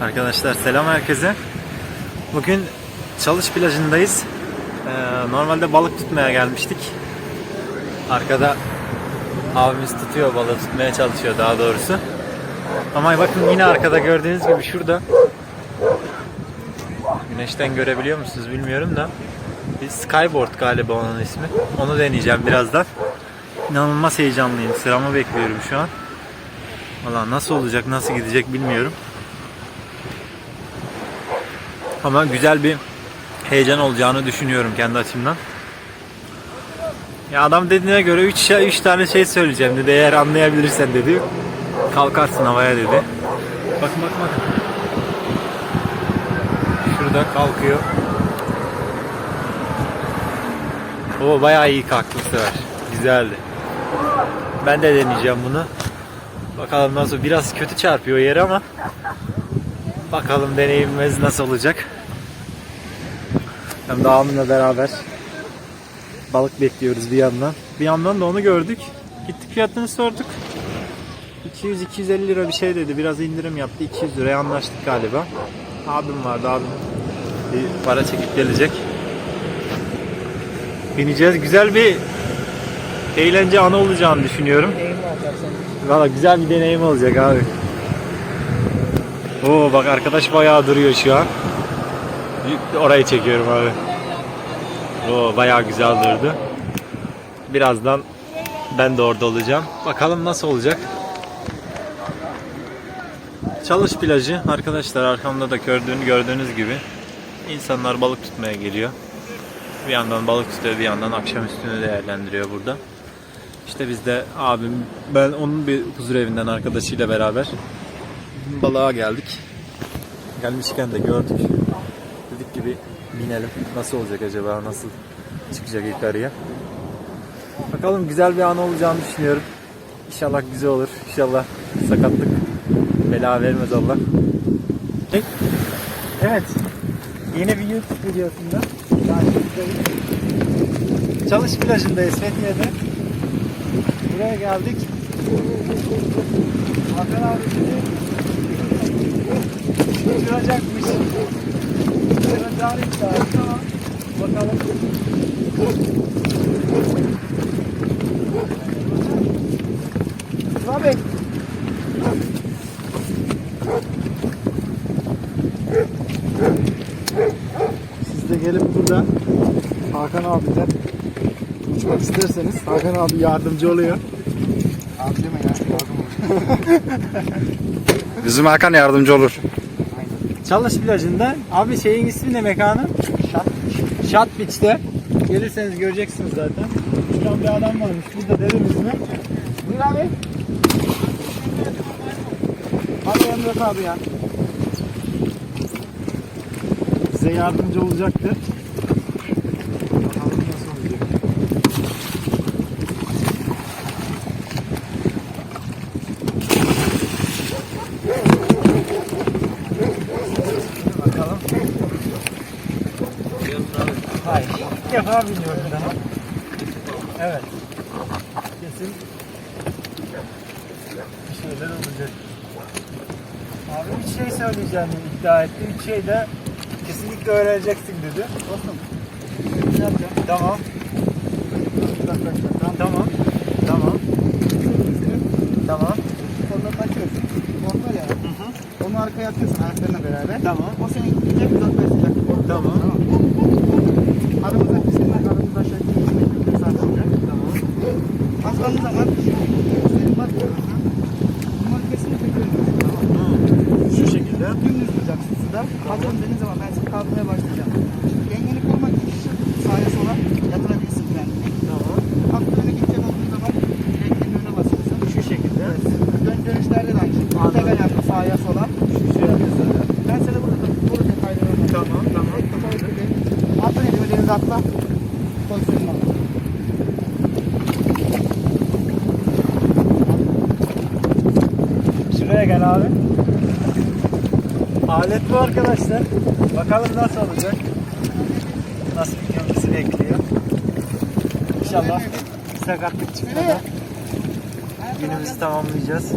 Arkadaşlar selam herkese. Bugün Çalış plajındayız. Ee, normalde balık tutmaya gelmiştik. Arkada abimiz tutuyor balığı tutmaya çalışıyor daha doğrusu. Ama bakın yine arkada gördüğünüz gibi şurada Güneşten görebiliyor musunuz bilmiyorum da bir skyboard galiba onun ismi. Onu deneyeceğim birazdan. İnanılmaz heyecanlıyım. Sıramı bekliyorum şu an. Valla nasıl olacak, nasıl gidecek bilmiyorum. Ama güzel bir heyecan olacağını düşünüyorum kendi açımdan. Ya adam dediğine göre 3 üç tane şey söyleyeceğim dedi. Eğer anlayabilirsen dedi. Kalkarsın havaya dedi. Bakın bakın bakın. Şurada kalkıyor. O bayağı iyi kalktı bu sefer. Güzeldi. Ben de deneyeceğim bunu. Bakalım nasıl. Biraz kötü çarpıyor yere ama bakalım deneyimimiz nasıl olacak. Hem dağımla beraber balık bekliyoruz bir yandan. Bir yandan da onu gördük. Gittik fiyatını sorduk. 200-250 lira bir şey dedi. Biraz indirim yaptı. 200 liraya anlaştık galiba. Abim vardı abim. Bir para çekip gelecek. Bineceğiz. Güzel bir eğlence anı olacağını düşünüyorum. Valla güzel bir deneyim olacak abi. Oo bak arkadaş bayağı duruyor şu an. Orayı çekiyorum abi. Oo bayağı güzel durdu. Birazdan ben de orada olacağım. Bakalım nasıl olacak. Çalış plajı arkadaşlar arkamda da gördüğünüz gördüğünüz gibi insanlar balık tutmaya geliyor. Bir yandan balık tutuyor bir yandan akşam üstünü değerlendiriyor burada. İşte biz de abim ben onun bir huzur evinden arkadaşıyla beraber balığa geldik. Gelmişken de gördük. Dedik gibi binelim. Nasıl olacak acaba? Nasıl çıkacak yukarıya? Bakalım güzel bir an olacağını düşünüyorum. İnşallah güzel olur. İnşallah sakatlık bela vermez Allah. Evet. Yeni bir YouTube videosunda. Çalış plajındayız Fethiye'de. Buraya geldik. Hakan abi bizi uçuracakmış. Uçuracağını iddia ama bakalım. Abi. Siz de gelip burada Hakan abiden uçmak isterseniz Hakan abi yardımcı oluyor. Abi deme ya. Yardım Bizim Hakan yardımcı olur. Çalış plajında. Abi şeyin ismi ne mekanın? Şat. Şat Beach'te. Gelirseniz göreceksiniz zaten. Şuradan bir adam varmış. Burada dedemiz mi? Buyur abi. Hadi Emret abi ya. Size yardımcı olacaktır. Hayır. İlk defa biniyorum daha. Evet. Kesin bir şeyler olacak. Abi bir şey söyleyeceğim iddia etti. Bir şey de kesinlikle öğreneceksin dedi. Dostum. Ne yapacağım? Tamam. Tamam. Tamam. Tamam. Onları açıyorsun. Onlar ya. Hı hı. Onu arkaya atıyorsun ayaklarına beraber. Tamam. O seni gidecek uzaklaşacak. Tamam. Aramızda pisliğinden aramızda aşağı gidecek. Bir saat olacak. Tamam. Aslanın zaman senin bak. Bunları kesinlikle görmüyorsun. Tamam. Şu şekilde. Dümdüz duracaksın suda. Patron dediğin zaman ben seni kaldırmaya başlayacağım. Dengeni korumak için sağa sola yatırabilirsin kendini. Tamam. Hafif öne gidecek olduğun zaman direklerin önüne basıyorsun. Şu şekilde. Dön dönüşlerde de aynı şekilde. Tek ayakla sağa sola. Şu şey yapıyorsun. Ben seni burada burada kaydırıyorum. Tamam, tamam. Atla elimi denize atla. Pozisyonuna. Şuraya gel abi. Alet bu arkadaşlar. Bakalım nasıl olacak. Nasıl bir köprüsü bekliyor. İnşallah sakatlık çıkmadan günümüzü tamamlayacağız.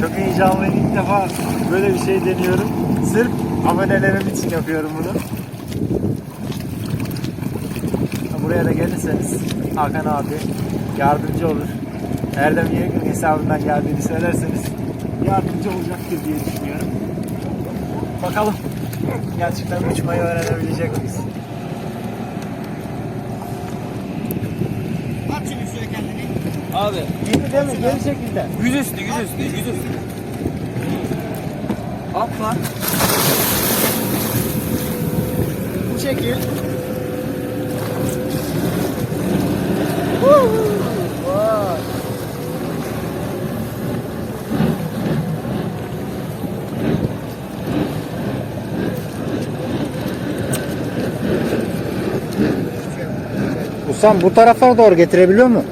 Çok heyecanlıyım ilk defa böyle bir şey deniyorum. Sırf abonelerim için yapıyorum bunu. Buraya da gelirseniz Hakan abi yardımcı olur. Erdem Yeğen hesabından geldiğini söylerseniz yardımcı olacaktır diye düşünüyorum. Bakalım gerçekten uçmayı öğrenebilecek miyiz? At şimdi üstüne kendini. Abi Geri değil mi? Geri şekilde. yüzüstü yüzüstü yüzüstü. Atla. Bu şekil. Vay. Usam bu taraflara doğru getirebiliyor mu?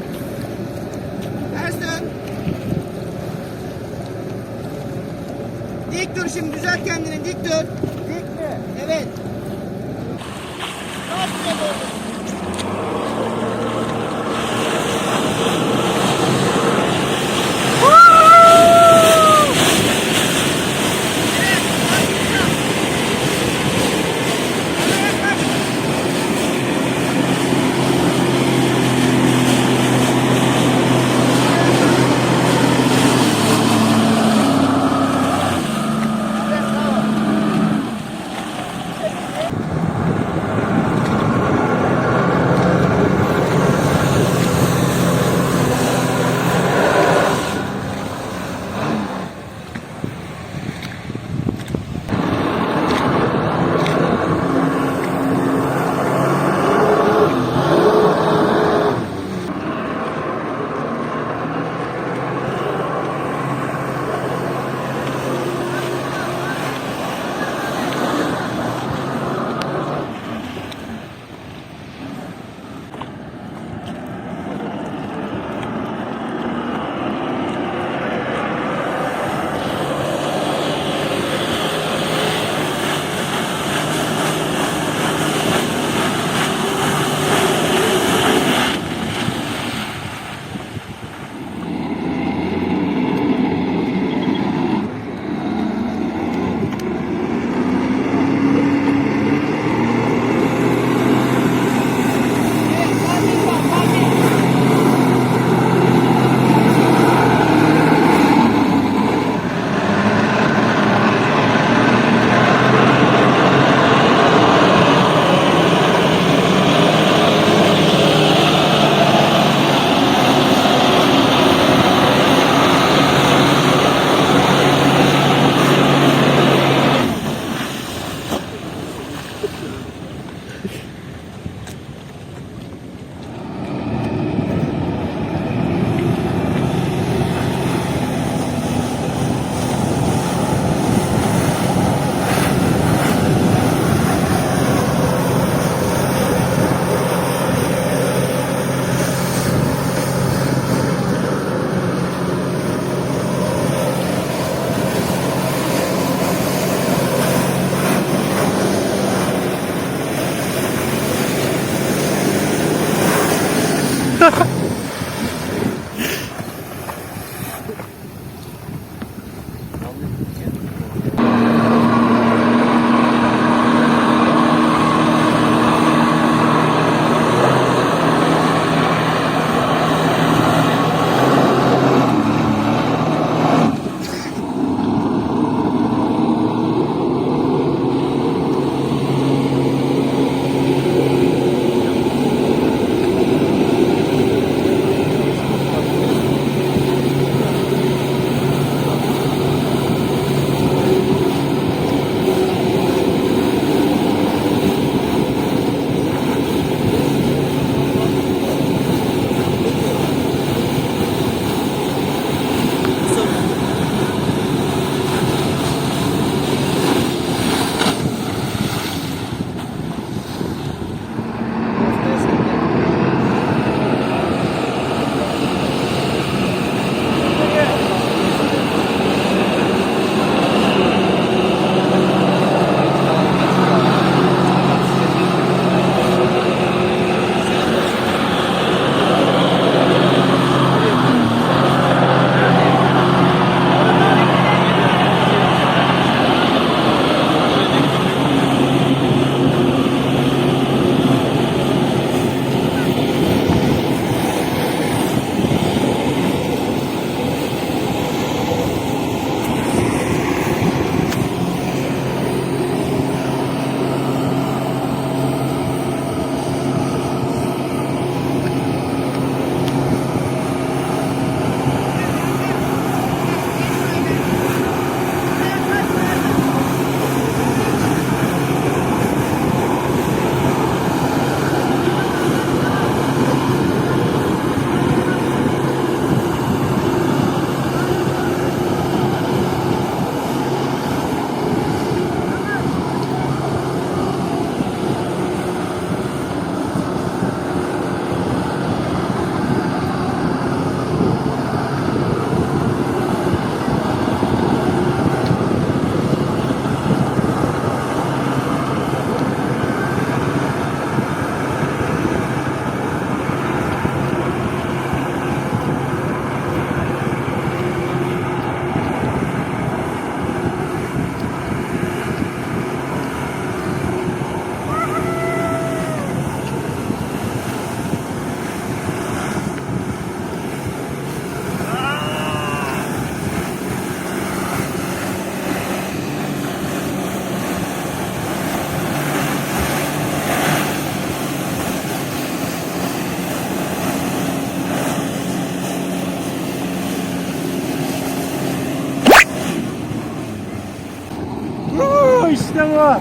Bu.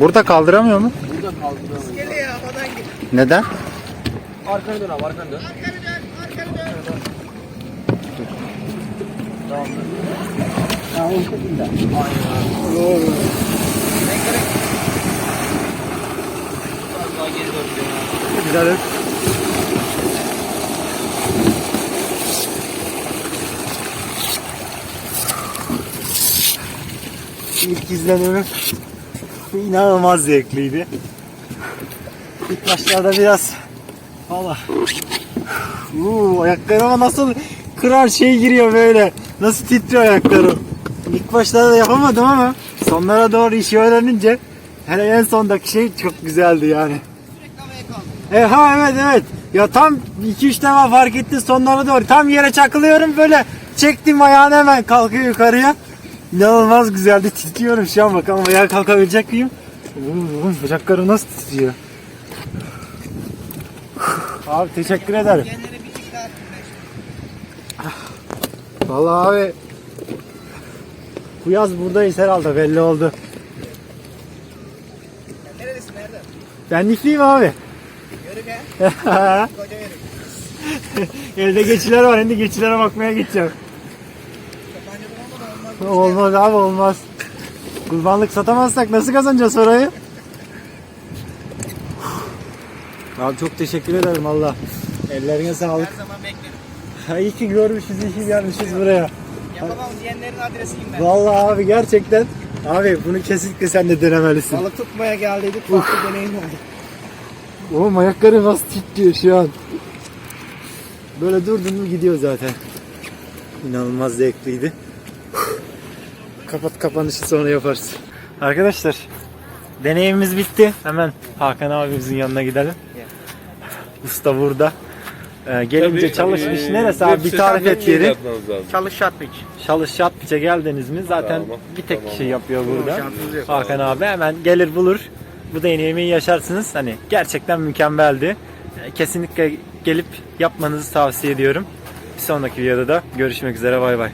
Burada kaldıramıyor mu? Geliyor ya havadan git. Neden? Arkanı dön abi arkanı dön. Arkanı dön, arkanı dön. Ya o şekilde. Biraz daha geri dön. Güzel. İlk izlenimim inanılmaz zevkliydi. İlk başlarda biraz valla Uuu ayaklarıma nasıl kırar şey giriyor böyle. Nasıl titriyor ayaklarım. İlk başlarda yapamadım ama sonlara doğru işi öğrenince hele en sondaki şey çok güzeldi yani. E ha evet evet. Ya tam 2-3 defa fark etti sonlara doğru. Tam yere çakılıyorum böyle çektim ayağını hemen kalkıyor yukarıya. İnanılmaz güzeldi. Titriyorum şu an bakalım ayağa kalkabilecek miyim? Uuu, Bacaklarım nasıl titriyor? Abi teşekkür ederim. Vallahi abi bu yaz buradayız herhalde belli oldu. Sen Nerelisin nerede? Ben Nifliyim abi. Yörük he? Koca yörük. Elde geçiler var. Şimdi geçilere bakmaya gideceğim. Olmaz. Abi olmaz. Kurbanlık satamazsak nasıl kazanacağız orayı? Abi çok teşekkür ederim Allah. Ellerine sağlık. Her zaman beklerim. Ha, iyi ki görmüşüz, iyi ki gelmişiz buraya. Yapamam diyenlerin adresiyim ben. Vallahi abi gerçekten. Abi bunu kesinlikle sen de denemelisin. Balık tutmaya geldiydik. Farklı deneyim oldu. Oğlum ayakları nasıl titriyor şu an. Böyle durdun mu gidiyor zaten. İnanılmaz zevkliydi. Kapat kapanışı sonra yaparız. Arkadaşlar deneyimimiz bitti. Hemen Hakan abimizin yanına gidelim. Usta burada. Ee, gelince çalışmış. Neresi abi? Bir tarif et yeri. Çalış şatmış. Çalış Şatpiç'e geldiniz mi zaten Tamam, bir tek tamam. kişi yapıyor burada. yok. Hakan abi hemen gelir bulur. Bu deneyimi yaşarsınız. Hani gerçekten mükemmeldi. Ee, Kesinlikle gelip yapmanızı tavsiye ediyorum. Bir sonraki videoda da görüşmek üzere bay bay.